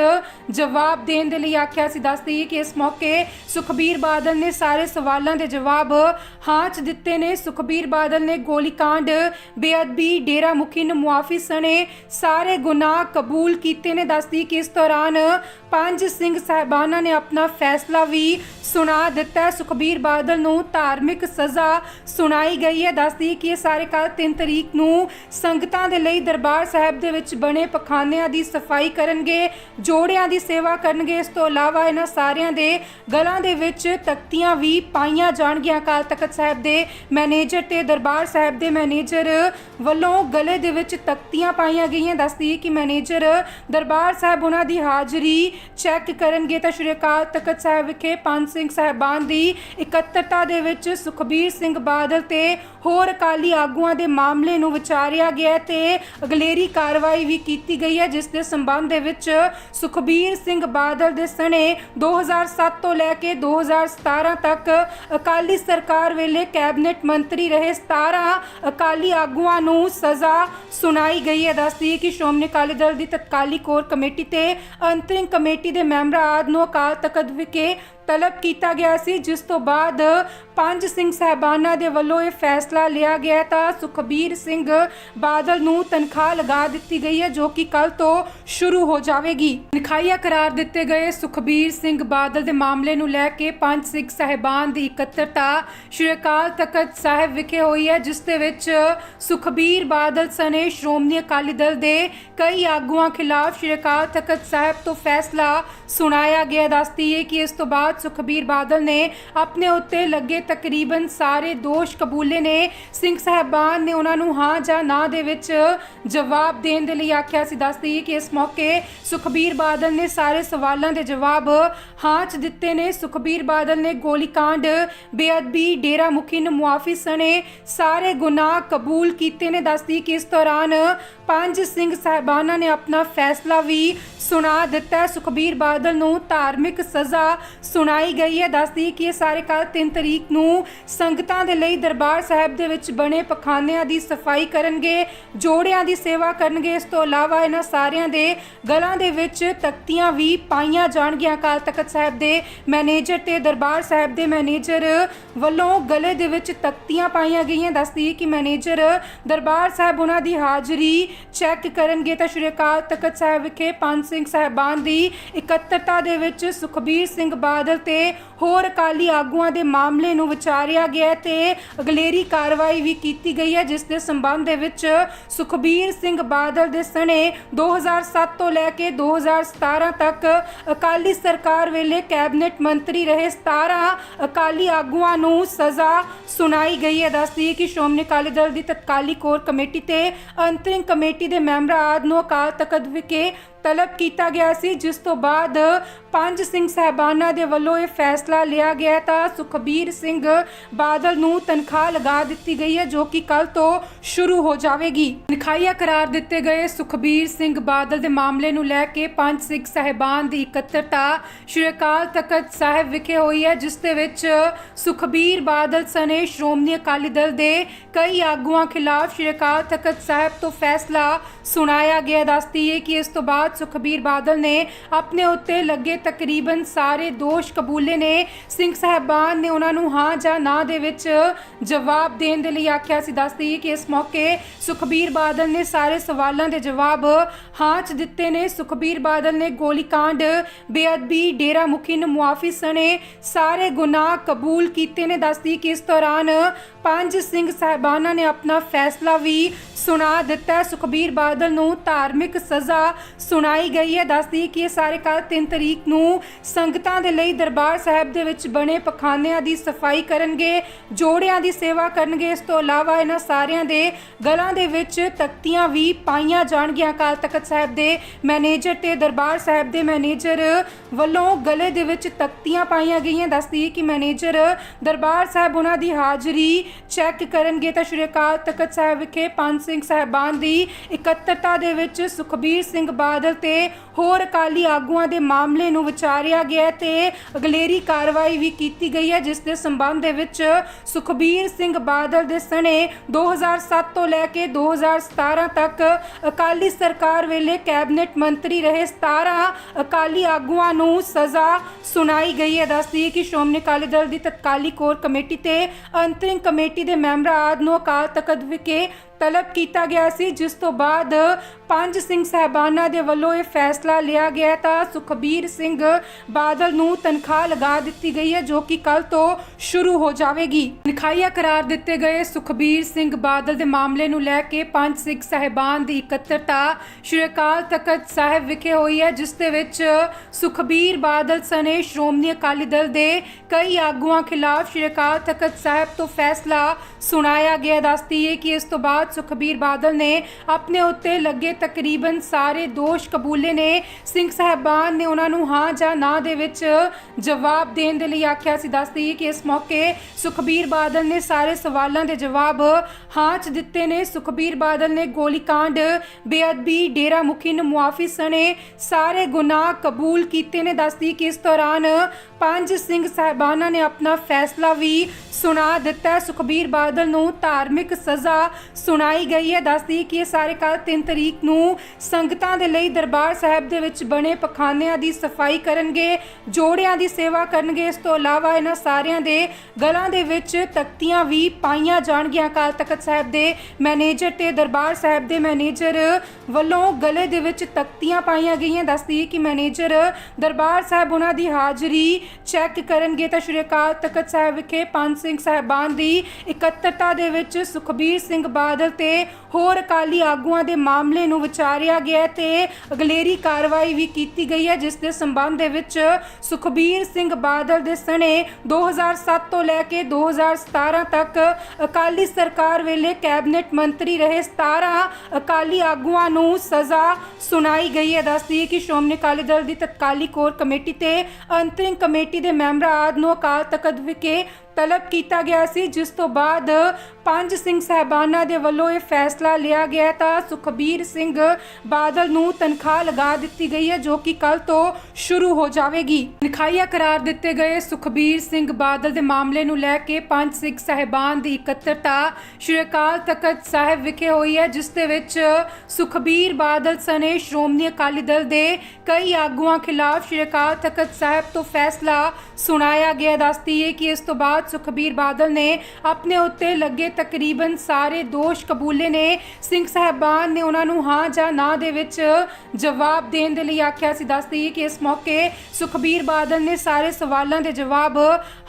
ਜਵਾਬ ਦੇਣ ਦੇ ਲਈ ਆਖਿਆ ਸੀ। ਦੱਸਦੀ ਕਿ ਇਸ ਮੌਕੇ ਸੁਖਬੀਰ ਬਾਦਲ ਨੇ ਸਾਰੇ ਸਵਾਲਾਂ ਦੇ ਜਵਾਬ ਹਾਂ ਚ ਦਿੱਤੇ ਨੇ। ਸੁਖਬੀਰ ਬਾਦਲ ਨੇ ਗੋਲੀकांड ਬੇਅਦਬੀ, ਡੇਰਾ ਮੁਖੀ ਨੂੰ ਮੁਆਫੀ ਸਣੇ, ਸਾਰੇ ਗੁਨਾਹ ਕਬੂਲ ਕੀਤੇ ਨੇ। ਦੱਸਦੀ ਕਿ ਇਸ ਦੌਰਾਨ ਪੰਜ ਸਿੰਘ ਸਾਹਿਬਾਨਾਂ ਨੇ ਆਪਣਾ ਫੈਸਲਾ ਵੀ ਸੁਣਾ ਦਿੱਤਾ। ਸੁਖਬੀਰ ਬਾਦਲ ਨੂੰ ਧਾਰਮਿਕ ਸਜ਼ਾ ਸੁਣਾਈ ਗਈ ਹੈ, ਦੱਸਦੀ ਕਿ ਇਹ ਸਾਰੇ ਕੱਲ 3 ਤਰੀਕ ਨੂੰ ਸੰਗਤਾਂ ਦੇ ਲਈ ਦਰਬਾਰ ਸਾਹਿਬ ਦੇ ਵਿੱਚ ਬਣੇ ਪਖਾਨਿਆਂ ਦੀ ਸਫ਼ਾਈ ਕਰਨਗੇ, ਜੋੜਿਆਂ ਦੀ ਸੇਵਾ ਕਰਨਗੇ। ਇਸ ਤੋਂ ਇਲਾਵਾ ਇਹਨਾਂ ਸਾਰਿਆਂ ਦੇ ਗਲਾਂ ਦੇ ਵਿੱਚ ਤਖਤੀਆਂ ਵੀ ਪਾਈਆਂ ਜਾਣਗੀਆਂ ਅਕਾਲ ਤਖਤ ਸਾਹਿਬ ਦੇ ਮੈਨੇਜਰ ਤੇ ਦਰਬਾਰ ਸਾਹਿਬ ਦੇ ਮੈਨੇਜਰ ਵੱਲੋਂ ਗਲੇ ਦੇ ਵਿੱਚ ਤਖਤੀਆਂ ਪਾਈਆਂ ਗਈਆਂ। ਦੱਸਦੀ ਹੈ ਕਿ ਮੈਨੇਜਰ ਦਰਬਾਰ ਸਾਹਿਬ ਉਹਨਾਂ ਦੀ ਹਾਜ਼ਰੀ ਚੈੱਕ ਕਰਨਗੇ ਤਾਂ ਸ਼੍ਰੀ ਅਕਾਲ ਤਖਤ ਸਾਹਿਬ ਵਿਖੇ ਪੰਜ ਸਿੰਘ ਸਾਹਿਬਾਨ ਦੀ ਇਕੱਤਰਤਾ ਦੇ ਵਿੱਚ ਸੁਖਬੀਰ ਸਿੰਘ ਬਾਦਲ ਤੇ ਹੋਰ ਅਕਾਲੀ ਆਗੂਆਂ ਦੇ ਮਾਮਲੇ ਨੂੰ ਵਿਚਾਰਿਆ ਗਿਆ ਤੇ ਅਗਲੇਰੀ ਕਾਰਵਾਈ ਵੀ ਕੀਤੀ ਗਈ ਹੈ, ਜਿਸ ਦੇ ਸੰਬੰਧ ਦੇ ਵਿੱਚ ਸੁਖਬੀਰ ਸਿੰਘ ਬਾਦਲ ਦੇ ਸਣੇ 2007 ਤੋਂ ਲੈ ਕੇ 2017 ਤੱਕ ਅਕਾਲੀ ਸਰਕਾਰ ਵੇਲੇ ਕੈਬਨਿਟ ਮੰਤਰੀ ਰਹੇ 17 ਅਕਾਲੀ ਆਗੂਆਂ ਨੂੰ ਸਜ਼ਾ ਸੁਣਾਈ ਗਈ ਹੈ। ਦੱਸਦੀ ਹੈ ਕਿ ਸ਼੍ਰੋਮਣੀ ਅਕਾਲੀ ਦਲ ਦੀ ਤਤਕਾਲੀ ਕੋਰ ਕਮੇਟੀ ਤੇ ਅੰਤਰਿਮ ਕਮੇਟੀ ਦੇ ਮੈਂਬਰਾਂ ਆਦਿ ਨੂੰ ਅਕਾਲ ਤਖਤ ਵਿਖੇ ਤਲਬ ਕੀਤਾ ਗਿਆ ਸੀ, ਜਿਸ ਤੋਂ ਬਾਅਦ ਪੰਜ ਸਿੰਘ ਸਹਿਬਾਨਾਂ ਦੇ ਵੱਲੋਂ ਇਹ ਫੈਸਲਾ ਲਿਆ ਗਿਆ ਤਾਂ ਸੁਖਬੀਰ ਸਿੰਘ ਬਾਦਲ ਨੂੰ ਤਨਖਾਹ ਲਗਾ ਦਿੱਤੀ ਗਈ ਹੈ, ਜੋ ਕਿ ਕੱਲ ਤੋਂ ਸ਼ੁਰੂ ਹੋ ਜਾਵੇਗੀ। ਲਿਖਾਈਆ ਕਰਾਰ ਦਿੱਤੇ ਗਏ ਸੁਖਬੀਰ ਸਿੰਘ ਬਾਦਲ ਦੇ ਮਾਮਲੇ ਨੂੰ ਲੈ ਕੇ ਪੰਜ ਸਿੰਘ ਸਹਿਬਾਨ ਦੀ ਇਕੱਤਰਤਾ ਸ਼੍ਰੀ ਅਕਾਲ ਤਖਤ ਸਾਹਿਬ ਵਿਖੇ ਹੋਈ ਹੈ, ਜਿਸ ਦੇ ਵਿੱਚ ਸੁਖਬੀਰ ਬਾਦਲ ਸਣੇ ਸ਼੍ਰੋਮਣੀ ਅਕਾਲੀ ਦਲ ਦੇ ਕਈ ਆਗੂਆਂ ਖਿਲਾਫ ਸ਼੍ਰੀ ਅਕਾਲ ਤਖਤ ਸਾਹਿਬ ਤੋਂ ਫੈਸਲਾ ਸੁਣਾਇਆ ਗਿਆ। ਦੱਸਦੀ ਹੈ ਕਿ ਇਸ ਤੋਂ ਬਾਅਦ ਸੁਖਬੀਰ ਬਾਦਲ ਨੇ ਆਪਣੇ ਉੱਤੇ ਲੱਗੇ ਤਕਰੀਬਨ ਸਾਰੇ ਦੋਸ਼ ਕਬੂਲੇ ਨੇ। ਸਿੰਘ ਸਾਹਿਬਾਨ ਨੇ ਉਹਨਾਂ ਨੂੰ ਹਾਂ ਜਾਂ ਨਾ ਦੇ ਵਿੱਚ ਜਵਾਬ ਦੇਣ ਦੇ ਲਈ ਆਖਿਆ ਸੀ। ਦੱਸਦੀ ਕਿ ਇਸ ਮੌਕੇ ਸੁਖਬੀਰ ਬਾਦਲ ਨੇ ਸਾਰੇ ਸਵਾਲਾਂ ਦੇ ਜਵਾਬ ਹਾਂ ਚ ਦਿੱਤੇ ਨੇ। ਸੁਖਬੀਰ ਬਾਦਲ ਨੇ ਗੋਲੀकांड ਬੇਅਦਬੀ, ਡੇਰਾ ਮੁਖੀ ਨੂੰ ਮੁਆਫੀ ਸਣੇ, ਸਾਰੇ ਗੁਨਾਹ ਕਬੂਲ ਕੀਤੇ ਨੇ। ਦੱਸਦੀ ਕਿ ਇਸ ਦੌਰਾਨ ਪੰਜ ਸਿੰਘ ਸਾਹਿਬਾਨਾਂ ਨੇ ਆਪਣਾ ਫੈਸਲਾ ਵੀ ਸੁਣਾ ਦਿੱਤਾ। ਸੁਖਬੀਰ ਬਾਦਲ ਨੂੰ ਧਾਰਮਿਕ ਸਜ਼ਾ ਸੁਣ ਸੁਣਾਈ ਗਈ ਹੈ, ਦੱਸਦੀ ਕਿ ਇਹ ਸਾਰੇ ਕੱਲ 3 ਤਰੀਕ ਨੂੰ ਸੰਗਤਾਂ ਦੇ ਲਈ ਦਰਬਾਰ ਸਾਹਿਬ ਦੇ ਵਿੱਚ ਬਣੇ ਪਖਾਨਿਆਂ ਦੀ ਸਫ਼ਾਈ ਕਰਨਗੇ, ਜੋੜਿਆਂ ਦੀ ਸੇਵਾ ਕਰਨਗੇ। ਇਸ ਤੋਂ ਇਲਾਵਾ ਇਹਨਾਂ ਸਾਰਿਆਂ ਦੇ ਗਲਾਂ ਦੇ ਵਿੱਚ ਤਖਤੀਆਂ ਵੀ ਪਾਈਆਂ ਜਾਣਗੀਆਂ ਅਕਾਲ ਤਖਤ ਸਾਹਿਬ ਦੇ ਮੈਨੇਜਰ ਤੇ ਦਰਬਾਰ ਸਾਹਿਬ ਦੇ ਮੈਨੇਜਰ ਵੱਲੋਂ ਗਲੇ ਦੇ ਵਿੱਚ ਤਖਤੀਆਂ ਪਾਈਆਂ ਗਈਆਂ। ਦੱਸਦੀ ਕਿ ਮੈਨੇਜਰ ਦਰਬਾਰ ਸਾਹਿਬ ਉਹਨਾਂ ਦੀ ਹਾਜ਼ਰੀ ਚੈੱਕ ਕਰਨਗੇ ਤਾਂ ਸ਼੍ਰੀ ਅਕਾਲ ਤਖਤ ਸਾਹਿਬ ਵਿਖੇ ਪੰਜ ਸਿੰਘ ਸਾਹਿਬਾਨ ਦੀ ਇਕੱਤਰਤਾ ਦੇ ਵਿੱਚ ਸੁਖਬੀਰ ਸਿੰਘ ਬਾਦਲ ਤੇ ਹੋਰ ਅਕਾਲੀ ਆਗੂਆਂ ਦੇ ਮਾਮਲੇ ਨੂੰ ਵਿਚਾਰਿਆ ਗਿਆ ਤੇ ਅਗਲੇਰੀ ਕਾਰਵਾਈ ਵੀ ਕੀਤੀ ਗਈ ਹੈ, ਜਿਸ ਦੇ ਸੰਬੰਧ ਦੇ ਵਿੱਚ ਸੁਖਬੀਰ ਸਿੰਘ ਬਾਦਲ ਦੇ ਸਣੇ 2007 ਤੋਂ ਲੈ ਕੇ 2017 ਤੱਕ ਅਕਾਲੀ ਸਰਕਾਰ ਵੇਲੇ ਕੈਬਨਿਟ ਮੰਤਰੀ ਰਹੇ 17 ਅਕਾਲੀ ਆਗੂਆਂ ਨੂੰ ਸਜ਼ਾ ਸੁਣਾਈ ਗਈ ਹੈ। ਦੱਸਦੀ ਹੈ ਕਿ ਸ਼੍ਰੋਮਣੀ ਅਕਾਲੀ ਦਲ ਦੀ ਤਤਕਾਲੀ ਕੋਰ ਕਮੇਟੀ ਤੇ ਅੰਤਰਿੰਗ ਕਮੇਟੀ ਦੇ ਮੈਂਬਰਾਂ ਆਦਿ ਨੂੰ ਅਕਾਲ ਤਖਤ ਵਿਖੇ ਤਲਬ ਕੀਤਾ ਗਿਆ ਸੀ, ਜਿਸ ਤੋਂ ਬਾਅਦ ਪੰਜ ਸਿੰਘ ਸਹਿਬਾਨਾਂ ਦੇ ਵੱਲੋਂ ਇਹ ਫੈਸਲਾ ਲਿਆ ਗਿਆ ਤਾਂ ਸੁਖਬੀਰ ਸਿੰਘ ਬਾਦਲ ਨੂੰ ਤਨਖਾਹ ਲਗਾ ਦਿੱਤੀ ਗਈ ਹੈ, ਜੋ ਕਿ ਕੱਲ ਤੋਂ ਸ਼ੁਰੂ ਹੋ ਜਾਵੇਗੀ। ਲਿਖਾਈਆ ਕਰਾਰ ਦਿੱਤੇ ਗਏ ਸੁਖਬੀਰ ਸਿੰਘ ਬਾਦਲ ਦੇ ਮਾਮਲੇ ਨੂੰ ਲੈ ਕੇ ਪੰਜ ਸਿੰਘ ਸਹਿਬਾਨ ਦੀ ਇਕੱਤਰਤਾ ਸ਼੍ਰੀ ਅਕਾਲ ਤਖਤ ਸਾਹਿਬ ਵਿਖੇ ਹੋਈ ਹੈ, ਜਿਸ ਦੇ ਵਿੱਚ ਸੁਖਬੀਰ ਬਾਦਲ ਸਨੇ ਸ਼੍ਰੋਮਣੀ ਅਕਾਲੀ ਦਲ ਦੇ ਕਈ ਆਗੂਆਂ ਖਿਲਾਫ ਸ਼੍ਰੀ ਅਕਾਲ ਤਖਤ ਸਾਹਿਬ ਤੋਂ ਫੈਸਲਾ ਸੁਣਾਇਆ ਗਿਆ। ਦੱਸਦੀ ਹੈ ਕਿ ਇਸ ਤੋਂ ਬਾਅਦ ਸੁਖਬੀਰ ਬਾਦਲ ਨੇ ਆਪਣੇ ਉੱਤੇ ਲੱਗੇ ਤਕਰੀਬਨ ਸਾਰੇ ਦੋਸ਼ ਕਬੂਲੇ ਨੇ। ਸਿੰਘ ਸਾਹਿਬਾਨ ਨੇ ਉਹਨਾਂ ਨੂੰ ਹਾਂ ਜਾਂ ਨਾ ਦੇ ਵਿੱਚ ਜਵਾਬ ਦੇਣ ਦੇ ਲਈ ਆਖਿਆ ਸੀ। ਦੱਸਦੀ ਕਿ ਇਸ ਮੌਕੇ ਸੁਖਬੀਰ ਬਾਦਲ ਨੇ ਸਾਰੇ ਸਵਾਲਾਂ ਦੇ ਜਵਾਬ ਹਾਂ ਚ ਦਿੱਤੇ ਨੇ। ਸੁਖਬੀਰ ਬਾਦਲ ਨੇ ਗੋਲੀकांड ਬੇਅਦਬੀ, ਡੇਰਾ ਮੁਖੀ ਨੂੰ ਮੁਆਫੀ ਸਣੇ, ਸਾਰੇ ਗੁਨਾਹ ਕਬੂਲ ਕੀਤੇ ਨੇ। ਦੱਸਦੀ ਕਿ ਇਸ ਦੌਰਾਨ ਪੰਜ ਸਿੰਘ ਸਾਹਿਬਾਨਾਂ ਨੇ ਆਪਣਾ ਫੈਸਲਾ ਵੀ ਸੁਣਾ ਦਿੱਤਾ। ਸੁਖਬੀਰ ਬਾਦਲ ਨੂੰ ਧਾਰਮਿਕ ਸਜ਼ਾ ਸੁਣਾਈ ਗਈ ਹੈ, ਦੱਸਦੀ ਕਿ ਇਹ ਸਾਰੇ ਕੱਲ 3 ਤਰੀਕ ਨੂੰ ਸੰਗਤਾਂ ਦੇ ਲਈ ਦਰਬਾਰ ਸਾਹਿਬ ਦੇ ਵਿੱਚ ਬਣੇ ਪਖਾਨਿਆਂ ਦੀ ਸਫ਼ਾਈ ਕਰਨਗੇ, ਜੋੜਿਆਂ ਦੀ ਸੇਵਾ ਕਰਨਗੇ। ਇਸ ਤੋਂ ਇਲਾਵਾ ਇਹਨਾਂ ਸਾਰਿਆਂ ਦੇ ਗਲਾਂ ਦੇ ਵਿੱਚ ਤਖਤੀਆਂ ਵੀ ਪਾਈਆਂ ਜਾਣਗੀਆਂ ਅਕਾਲ ਤਖਤ ਸਾਹਿਬ ਦੇ ਮੈਨੇਜਰ ਤੇ ਦਰਬਾਰ ਸਾਹਿਬ ਦੇ ਮੈਨੇਜਰ ਵੱਲੋਂ ਗਲੇ ਦੇ ਵਿੱਚ ਤਖਤੀਆਂ ਪਾਈਆਂ ਗਈਆਂ। ਦੱਸਦੀ ਹੈ ਕਿ ਮੈਨੇਜਰ ਦਰਬਾਰ ਸਾਹਿਬ ਉਹਨਾਂ ਦੀ ਹਾਜ਼ਰੀ ਚੈੱਕ ਕਰਨਗੇ ਤਾਂ ਸ਼੍ਰੀ ਅਕਾਲ ਤਖਤ ਸਾਹਿਬ ਵਿਖੇ ਪੰਜ ਸਿੰਘ ਸਾਹਿਬਾਨ ਦੀ ਇਕੱਤਰਤਾ ਦੇ ਵਿੱਚ ਸੁਖਬੀਰ ਸਿੰਘ ਬਾਦਲ ਤੇ ਹੋਰ ਅਕਾਲੀ ਆਗੂਆਂ ਦੇ ਮਾਮਲੇ ਨੂੰ ਵਿਚਾਰਿਆ ਗਿਆ ਤੇ ਅਗਲੇਰੀ ਕਾਰਵਾਈ ਵੀ ਕੀਤੀ ਗਈ ਹੈ, ਜਿਸ ਦੇ ਸੰਬੰਧ ਦੇ ਵਿੱਚ ਸੁਖਬੀਰ ਸਿੰਘ ਬਾਦਲ ਦੇ ਸਣੇ 2007 ਤੋਂ ਲੈ ਕੇ 2017 ਤੱਕ ਅਕਾਲੀ ਸਰਕਾਰ ਵੇਲੇ ਕੈਬਨਿਟ ਮੰਤਰੀ ਰਹੇ 17 ਅਕਾਲੀ ਆਗੂਆਂ ਨੂੰ ਸਜ਼ਾ ਸੁਣਾਈ ਗਈ ਹੈ। ਦੱਸਦੀ ਕਿ ਸ਼੍ਰੋਮਣੀ ਅਕਾਲੀ ਦਲ ਦੀ ਤਤਕਾਲੀ ਕੋਰ ਕਮੇਟੀ ਤੇ ਅੰਤਰਿੰਗ ਕਮੇਟੀ ਦੇ ਮੈਂਬਰਾਂ ਆਦਿ ਨੂੰ ਅਕਾਲ ਤਖਤ ਵਿਖੇ ਤਲਬ ਕੀਤਾ ਗਿਆ ਸੀ, ਜਿਸ ਤੋਂ ਬਾਅਦ ਪੰਜ ਸਿੰਘ ਸਹਿਬਾਨਾਂ ਦੇ ਵੱਲੋਂ ਇਹ ਫੈਸਲਾ ਲਿਆ ਗਿਆ ਤਾਂ ਸੁਖਬੀਰ ਸਿੰਘ ਬਾਦਲ ਨੂੰ ਤਨਖਾਹ ਲਗਾ ਦਿੱਤੀ ਗਈ ਹੈ, ਜੋ ਕਿ ਕੱਲ ਤੋਂ ਸ਼ੁਰੂ ਹੋ ਜਾਵੇਗੀ। ਲਿਖਾਈਆ ਕਰਾਰ ਦਿੱਤੇ ਗਏ ਸੁਖਬੀਰ ਸਿੰਘ ਬਾਦਲ ਦੇ ਮਾਮਲੇ ਨੂੰ ਲੈ ਕੇ ਪੰਜ ਸਿੰਘ ਸਹਿਬਾਨ ਦੀ ਇਕੱਤਰਤਾ ਸ਼੍ਰੀ ਅਕਾਲ ਤਖਤ ਸਾਹਿਬ ਵਿਖੇ ਹੋਈ ਹੈ, ਜਿਸ ਦੇ ਵਿੱਚ ਸੁਖਬੀਰ ਬਾਦਲ ਸਨੇ ਸ਼੍ਰੋਮਣੀ ਅਕਾਲੀ ਦਲ ਦੇ ਕਈ ਆਗੂਆਂ ਖਿਲਾਫ ਸ਼੍ਰੀ ਅਕਾਲ ਤਖਤ ਸਾਹਿਬ ਤੋਂ ਫੈਸਲਾ ਸੁਣਾਇਆ ਗਿਆ। ਦੱਸਦੀ ਹੈ ਕਿ ਇਸ ਤੋਂ ਬਾਅਦ ਸੁਖਬੀਰ ਬਾਦਲ ਨੇ ਆਪਣੇ ਉੱਤੇ ਲੱਗੇ ਤਕਰੀਬਨ ਸਾਰੇ ਦੋਸ਼ ਕਬੂਲੇ ਨੇ। ਸਿੰਘ ਸਾਹਿਬਾਨ ਨੇ ਉਹਨਾਂ ਨੂੰ ਹਾਂ ਜਾਂ ਨਾ ਦੇ ਵਿੱਚ ਜਵਾਬ ਦੇਣ ਦੇ ਲਈ ਆਖਿਆ ਸੀ। ਦੱਸਦੀ ਕਿ ਇਸ ਮੌਕੇ ਸੁਖਬੀਰ ਬਾਦਲ ਨੇ ਸਾਰੇ ਸਵਾਲਾਂ ਦੇ ਜਵਾਬ ਹਾਂ ਚ ਦਿੱਤੇ ਨੇ। ਸੁਖਬੀਰ ਬਾਦਲ ਨੇ ਗੋਲੀकांड ਬੇਅਦਬੀ, ਡੇਰਾ ਮੁਖੀ ਨੂੰ ਮੁਆਫੀ ਸਣੇ, ਸਾਰੇ ਗੁਨਾਹ ਕਬੂਲ ਕੀਤੇ ਨੇ। ਦੱਸਦੀ ਕਿ ਇਸ ਦੌਰਾਨ ਪੰਜ ਸਿੰਘ ਸਾਹਿਬਾਨਾਂ ਨੇ ਆਪਣਾ ਫੈਸਲਾ ਵੀ ਸੁਣਾ ਦਿੱਤਾ। ਸੁਖਬੀਰ ਬਾਦਲ ਨੂੰ ਧਾਰਮਿਕ ਸਜ਼ਾ ਸੁਣਾਈ ਗਈ ਹੈ, ਦੱਸਦੀ ਕਿ ਇਹ ਸਾਰੇ ਕੱਲ 3 ਤਰੀਕ ਨੂੰ ਸੰਗਤਾਂ ਦੇ ਲਈ ਦਰਬਾਰ ਸਾਹਿਬ ਦੇ ਵਿੱਚ ਬਣੇ ਪਖਾਨਿਆਂ ਦੀ ਸਫ਼ਾਈ ਕਰਨਗੇ, ਜੋੜਿਆਂ ਦੀ ਸੇਵਾ ਕਰਨਗੇ। ਇਸ ਤੋਂ ਇਲਾਵਾ ਇਹਨਾਂ ਸਾਰਿਆਂ ਦੇ ਗਲਾਂ ਦੇ ਵਿੱਚ ਤਖਤੀਆਂ ਵੀ ਪਾਈਆਂ ਜਾਣਗੀਆਂ ਅਕਾਲ ਤਖਤ ਸਾਹਿਬ ਦੇ ਮੈਨੇਜਰ ਤੇ ਦਰਬਾਰ ਸਾਹਿਬ ਦੇ ਮੈਨੇਜਰ ਵੱਲੋਂ ਗਲੇ ਦੇ ਵਿੱਚ ਤਖਤੀਆਂ ਪਾਈਆਂ ਗਈਆਂ। ਦੱਸਦੀ ਹੈ ਕਿ ਮੈਨੇਜਰ ਦਰਬਾਰ ਸਾਹਿਬ ਉਹਨਾਂ ਦੀ ਹਾਜ਼ਰੀ ਚੈੱਕ ਕਰਨਗੇ ਤਾਂ ਸ਼੍ਰੀ ਅਕਾਲ ਤਖਤ ਸਾਹਿਬ ਵਿਖੇ ਪੰਜ ਸਿੰਘ ਸਾਹਿਬਾਨ ਦੀ ਇਕੱਤਰਤਾ ਦੇ ਵਿੱਚ ਸੁਖਬੀਰ ਸਿੰਘ ਬਾਦਲ ਤੇ ਹੋਰ ਅਕਾਲੀ ਆਗੂਆਂ ਦੇ ਮਾਮਲੇ ਨੂੰ ਵਿਚਾਰਿਆ ਗਿਆ ਤੇ ਅਗਲੇਰੀ ਕਾਰਵਾਈ ਵੀ ਕੀਤੀ ਗਈ ਹੈ, ਜਿਸ ਦੇ ਸੰਬੰਧ ਦੇ ਵਿੱਚ ਸੁਖਬੀਰ ਸਿੰਘ ਬਾਦਲ ਦੇ ਸਣੇ 2007 ਤੋਂ ਲੈ ਕੇ 2017 ਤੱਕ ਅਕਾਲੀ ਸਰਕਾਰ ਵੇਲੇ ਕੈਬਨਿਟ ਮੰਤਰੀ ਰਹੇ 17 ਅਕਾਲੀ ਆਗੂਆਂ ਨੂੰ ਸਜ਼ਾ ਸੁਣਾਈ ਗਈ ਹੈ। ਦੱਸਦੀ ਹੈ ਕਿ ਸ਼੍ਰੋਮਣੀ ਅਕਾਲੀ ਦਲ ਦੀ ਤਤਕਾਲੀ ਕੋਰ ਕਮੇਟੀ ਤੇ ਅੰਤਰਿਮ ਕਮੇਟੀ ਦੇ ਮੈਂਬਰਾਂ ਆਦਿ ਨੂੰ ਅਕਾਲ ਤਖਤ ਵਿਖੇ ਤਲਬ ਕੀਤਾ ਗਿਆ ਸੀ, ਜਿਸ ਤੋਂ ਬਾਅਦ ਪੰਜ ਸਿੰਘ ਸਹਿਬਾਨਾਂ ਦੇ ਵੱਲੋਂ ਇਹ ਫੈਸਲਾ ਲਿਆ ਗਿਆ ਤਾਂ ਸੁਖਬੀਰ ਸਿੰਘ ਬਾਦਲ ਨੂੰ ਤਨਖਾਹ ਲਗਾ ਦਿੱਤੀ ਗਈ ਹੈ, ਜੋ ਕਿ ਕੱਲ ਤੋਂ ਸ਼ੁਰੂ ਹੋ ਜਾਵੇਗੀ। ਲਿਖਾਈਆ ਕਰਾਰ ਦਿੱਤੇ ਗਏ ਸੁਖਬੀਰ ਸਿੰਘ ਬਾਦਲ ਦੇ ਮਾਮਲੇ ਨੂੰ ਲੈ ਕੇ ਪੰਜ ਸਿੰਘ ਸਹਿਬਾਨ ਦੀ ਇਕੱਤਰਤਾ ਸ਼੍ਰੀ ਅਕਾਲ ਤਖਤ ਸਾਹਿਬ ਵਿਖੇ ਹੋਈ ਹੈ, ਜਿਸ ਦੇ ਵਿੱਚ ਸੁਖਬੀਰ ਬਾਦਲ ਸਨੇ ਸ਼੍ਰੋਮਣੀ ਅਕਾਲੀ ਦਲ ਦੇ ਕਈ ਆਗੂਆਂ ਖਿਲਾਫ ਸ਼੍ਰੀ ਅਕਾਲ ਤਖਤ ਸਾਹਿਬ ਤੋਂ ਫੈਸਲਾ ਸੁਣਾਇਆ ਗਿਆ। ਦੱਸਦੀ ਹੈ ਕਿ ਇਸ ਤੋਂ ਬਾਅਦ ਸੁਖਬੀਰ ਬਾਦਲ ਨੇ ਆਪਣੇ ਉੱਤੇ ਲੱਗੇ ਤਕਰੀਬਨ ਸਾਰੇ ਦੋਸ਼ ਕਬੂਲੇ ਨੇ। ਸਿੰਘ ਸਾਹਿਬਾਨ ਨੇ ਉਹਨਾਂ ਨੂੰ ਹਾਂ ਜਾਂ ਨਾ ਦੇ ਵਿੱਚ ਜਵਾਬ ਦੇਣ ਦੇ ਲਈ ਆਖਿਆ ਸੀ। ਦੱਸਦੀ ਕਿ ਇਸ ਮੌਕੇ ਸੁਖਬੀਰ ਬਾਦਲ ਨੇ ਸਾਰੇ ਸਵਾਲਾਂ ਦੇ ਜਵਾਬ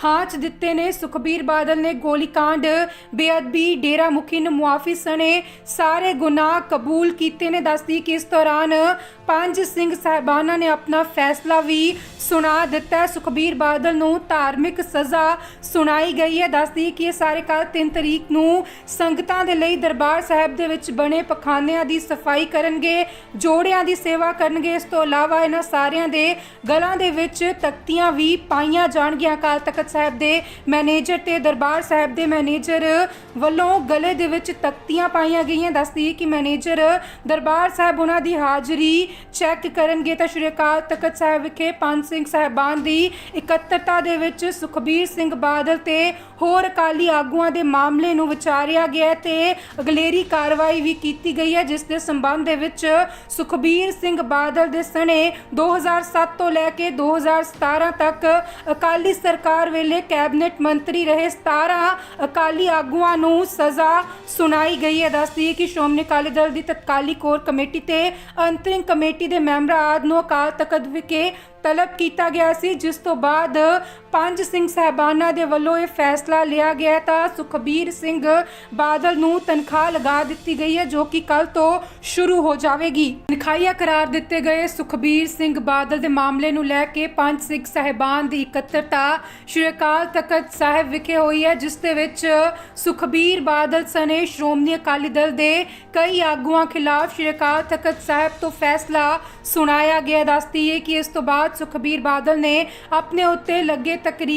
ਹਾਂ ਚ ਦਿੱਤੇ ਨੇ। ਸੁਖਬੀਰ ਬਾਦਲ ਨੇ ਗੋਲੀकांड ਬੇਅਦਬੀ, ਡੇਰਾ ਮੁਖੀ ਨੂੰ ਮੁਆਫੀ ਸਣੇ ਸਾਰੇ ਗੁਨਾਹ ਕਬੂਲ ਕੀਤੇ ਨੇ। ਦੱਸਦੀ ਕਿ ਇਸ ਦੌਰਾਨ ਪੰਜ ਸਿੰਘ ਸਾਹਿਬਾਨਾਂ ਨੇ ਆਪਣਾ ਫੈਸਲਾ ਵੀ ਸੁਣਾ ਦਿੱਤਾ। ਸੁਖਬੀਰ ਬਾਦਲ ਨੂੰ ਧਾਰਮਿਕ ਸਜ਼ਾ ਸੁਣਾ ਸੁਣਾਈ ਗਈ ਹੈ, ਦੱਸਦੀ ਕਿ ਇਹ ਸਾਰੇ ਕੱਲ 3 ਤਰੀਕ ਨੂੰ ਸੰਗਤਾਂ ਦੇ ਲਈ ਦਰਬਾਰ ਸਾਹਿਬ ਦੇ ਵਿੱਚ ਬਣੇ ਪਖਾਨਿਆਂ ਦੀ ਸਫ਼ਾਈ ਕਰਨਗੇ, ਜੋੜਿਆਂ ਦੀ ਸੇਵਾ ਕਰਨਗੇ। ਇਸ ਤੋਂ ਇਲਾਵਾ ਇਹਨਾਂ ਸਾਰਿਆਂ ਦੇ ਗਲਾਂ ਦੇ ਵਿੱਚ ਤਖਤੀਆਂ ਵੀ ਪਾਈਆਂ ਜਾਣਗੀਆਂ ਅਕਾਲ ਤਖਤ ਸਾਹਿਬ ਦੇ ਮੈਨੇਜਰ ਤੇ ਦਰਬਾਰ ਸਾਹਿਬ ਦੇ ਮੈਨੇਜਰ ਵੱਲੋਂ ਗਲੇ ਦੇ ਵਿੱਚ ਤਖਤੀਆਂ ਪਾਈਆਂ ਗਈਆਂ। ਦੱਸਦੀ ਕਿ ਮੈਨੇਜਰ ਦਰਬਾਰ ਸਾਹਿਬ ਉਹਨਾਂ ਦੀ ਹਾਜ਼ਰੀ ਚੈੱਕ ਕਰਨਗੇ ਤਾਂ ਸ਼੍ਰੀ ਅਕਾਲ ਤਖਤ ਸਾਹਿਬ ਵਿਖੇ ਪੰਜ ਸਿੰਘ ਸਾਹਿਬਾਨ ਦੀ ਇਕੱਤਰਤਾ ਦੇ ਵਿੱਚ ਸੁਖਬੀਰ ਸਿੰਘ ਬਾਦਲ ਤੇ ਹੋਰ ਅਕਾਲੀ ਆਗੂਆਂ ਦੇ ਮਾਮਲੇ ਨੂੰ ਵਿਚਾਰਿਆ ਗਿਆ ਤੇ ਅਗਲੇਰੀ ਕਾਰਵਾਈ ਵੀ ਕੀਤੀ ਗਈ ਹੈ, ਜਿਸ ਦੇ ਸੰਬੰਧ ਦੇ ਵਿੱਚ ਸੁਖਬੀਰ ਸਿੰਘ ਬਾਦਲ ਦੇ ਸਣੇ 2007 ਤੋਂ ਲੈ ਕੇ 2017 ਤੱਕ ਅਕਾਲੀ ਸਰਕਾਰ ਵੇਲੇ ਕੈਬਨਿਟ ਮੰਤਰੀ ਰਹੇ 17 ਅਕਾਲੀ ਆਗੂਆਂ ਨੂੰ ਸਜ਼ਾ ਸੁਣਾਈ ਗਈ ਹੈ। ਦੱਸਦੀ ਹੈ ਕਿ ਸ਼੍ਰੋਮਣੀ ਅਕਾਲੀ ਦਲ ਦੀ ਤਤਕਾਲੀ ਕੋਰ ਕਮੇਟੀ ਤੇ ਅੰਤਰਿੰਗ ਕਮੇਟੀ ਦੇ ਮੈਂਬਰਾਂ ਆਦਿ ਨੂੰ ਅਕਾਲ ਤਖਤ ਵਿਖੇ ਤਲਬ ਕੀਤਾ ਗਿਆ ਸੀ, ਜਿਸ ਤੋਂ ਬਾਅਦ ਪੰਜ ਸਿੰਘ ਸਹਿਬਾਨਾਂ ਦੇ ਵੱਲੋਂ ਇਹ ਫੈਸਲਾ ਲਿਆ ਗਿਆ ਤਾਂ ਸੁਖਬੀਰ ਸਿੰਘ ਬਾਦਲ ਨੂੰ ਤਨਖਾਹ ਲਗਾ ਦਿੱਤੀ ਗਈ ਹੈ, ਜੋ ਕਿ ਕੱਲ ਤੋਂ ਸ਼ੁਰੂ ਹੋ ਜਾਵੇਗੀ। ਤਨਖਾਹੀਆ ਕਰਾਰ ਦਿੱਤੇ ਗਏ ਸੁਖਬੀਰ ਸਿੰਘ ਬਾਦਲ ਦੇ ਮਾਮਲੇ ਨੂੰ ਲੈ ਕੇ ਪੰਜ ਸਿੰਘ ਸਹਿਬਾਨ ਦੀ ਇਕੱਤਰਤਾ ਸ਼੍ਰੀ ਅਕਾਲ ਤਖਤ ਸਾਹਿਬ ਵਿਖੇ ਹੋਈ ਹੈ, ਜਿਸ ਦੇ ਵਿੱਚ ਸੁਖਬੀਰ ਬਾਦਲ ਸਨੇ ਸ਼੍ਰੋਮਣੀ ਅਕਾਲੀ ਦਲ ਦੇ ਕਈ ਆਗੂਆਂ ਖਿਲਾਫ ਸ਼੍ਰੀ ਅਕਾਲ ਤਖਤ ਸਾਹਿਬ ਤੋਂ ਫੈਸਲਾ ਸੁਣਾਇਆ ਗਿਆ। ਦੱਸਦੀ ਹੈ ਕਿ ਇਸ ਤੋਂ ਬਾਅਦ ਬਾਅਦ ਸੁਖਬੀਰ ਬਾਦਲ ਨੇ ਆਪਣੇ ਉੱਤੇ ਲੱਗੇ ਤਕਰੀਰ